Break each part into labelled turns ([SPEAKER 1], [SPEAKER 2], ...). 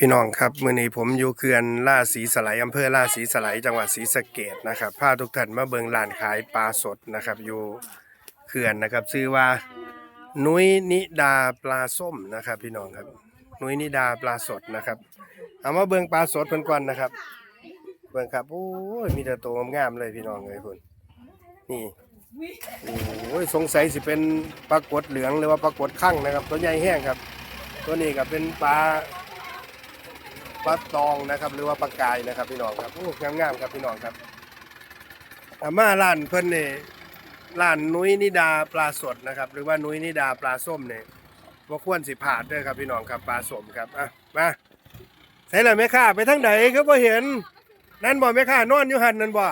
[SPEAKER 1] พี่น้องครับมื้อนี้ผมอยู่เขื่อนล่าสีสไลอำเภอล่าสีสไลจังหวัดศรีสะเกษนะครับพาทุกท่านมาเบิงร้านขายปลาสดนะครับ อยู่เขื่อนนะครับชื่อว่านุ้ยนิดาปลาส้มนะครับ พี่น้องครับ นุ้ยนิดาปลาสดนะครับ เอามาเบิงปลาสดเพิ่นก่อนนะครับ เบิงครับโอ้ยมีแต่ตัวงามๆเลยพี่น้องเลยคุณนี่โอ้ยสงสัยสิเป็นปลากดเหลืองหรือว่าปลากดข้างนะครับ ตัวใหญ่แห้งครับ ตัวนี้ก็เป็นปลา ปลาตองนะครับ หรือว่าปลากายนะครับพี่น้องครับโอ้งามๆครับพี่น้องครับอามาร้านเพิ่นนี่ร้านนุ้ยนิดาปลาสดนะครับ หรือว่านุ้ยนิดาปลาส้มเนี่ยบ่ควรสิพลาดเด้วยครับพี่น้องครับปลาสมครับอะมาใส่ละแม่ค้าไปทางไหนก็บ่เห็น นั่นบ่แม่ค้านอนอยู่หันนั่นบ่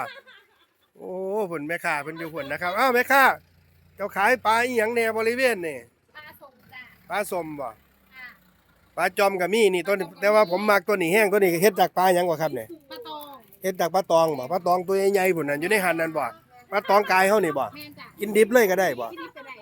[SPEAKER 1] โอ้ผลแม่ค้าเพิ่นอยู่ผลนะครับอ้าวแม่ค้าเจ้าขายปลาอีหยังแนวบริเวณนี่
[SPEAKER 2] ปลาส่งจ้ะ
[SPEAKER 1] ปลาสมบ่
[SPEAKER 2] อ่า
[SPEAKER 1] ปลาจอมกับมีนี่ตัวนี้แต่ว่าผมมักตัวนี้แห้งตัวนี้เฮ็ดจากปลาหยังกว่าครับเนี่ย
[SPEAKER 2] ปลาตอง
[SPEAKER 1] เฮ็ดจากปลาตองบ่ปลาตองตัวใหญ่ๆพุ่นน่ะอยู่ในหันนั่นบ่ปลาตองกายเฮานี่บ่
[SPEAKER 2] แม่นจ้ะ
[SPEAKER 1] กินดิบเลยก็ได้บ่
[SPEAKER 2] ที่ดิบไปไหน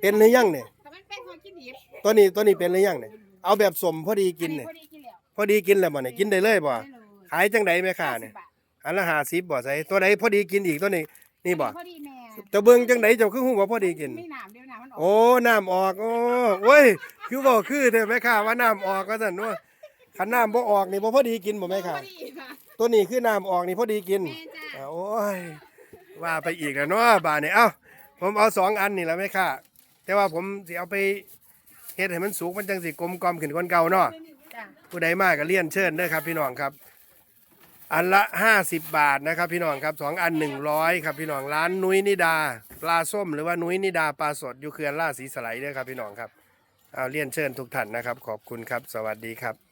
[SPEAKER 1] เป็นหรือยังเนี่ย
[SPEAKER 2] แต่มันเป็นคนกินดิบ
[SPEAKER 1] ตัวนี้ตัวนี้เป็นหรือยังเนี่ยเอาแบบสมพอดีกินเนี่ย
[SPEAKER 2] พอดีกินแล้ว
[SPEAKER 1] พอดีกินแล้วบ่เนี่ยกินได้เลยบ่
[SPEAKER 2] ได้เลย
[SPEAKER 1] ขายจังไดแม่ค้าเนี่ย
[SPEAKER 2] 50บท
[SPEAKER 1] อันละ50บ่ใส่ตัวใดพอดีกินอีกตัวนี้นี่บ่
[SPEAKER 2] พอดีแม่
[SPEAKER 1] จะเบิ่งจังไดเจ้าคือฮู้ว่าพอดีกิน
[SPEAKER 2] ไม่น้ำเดี๋ยวน้ำมันออก
[SPEAKER 1] โอ้ น้ำออก โอ้โอ้ย คือบอกคือเถอะแม่ค้าว่าน้ำออกก็สั่นว่าคันน้ำบ่ออกนี่บ่พอดีกินบ่แม่ค้า
[SPEAKER 2] พอดีค่ะ
[SPEAKER 1] ตัวนี้คือน้ำออกนี่พอดีกิน
[SPEAKER 2] แม่จ้ะ
[SPEAKER 1] อ่าโอ้ย ว่าไปอีกแล้วเนาะบาดนี่เอ้า ผมเอาสองอันนี่แหละแม่ค้าแต่ว่าผมสิเอาไปเฮ็ดให้มันสุกมันจังสิกลมกล่อมขึ้นกว่าเก่าเนาะ
[SPEAKER 2] จ้ะ
[SPEAKER 1] ผู้ใดมาก็เลี่ยนเชิญเด้อครับพี่น้องครับ อันละ 50 บาทนะครับพี่น้องครับสองอัน 100 ครับพี่น้องร้านนุ้ยนิดา ปลาส้มหรือว่านุ้ยนิดาปลาสดอยู่เขื่อนล่าสีสไลเด้อครับพี่น้องครับเอาเลี่ยนเชิญทุกท่านนะครับ ขอบคุณครับ สวัสดีครับ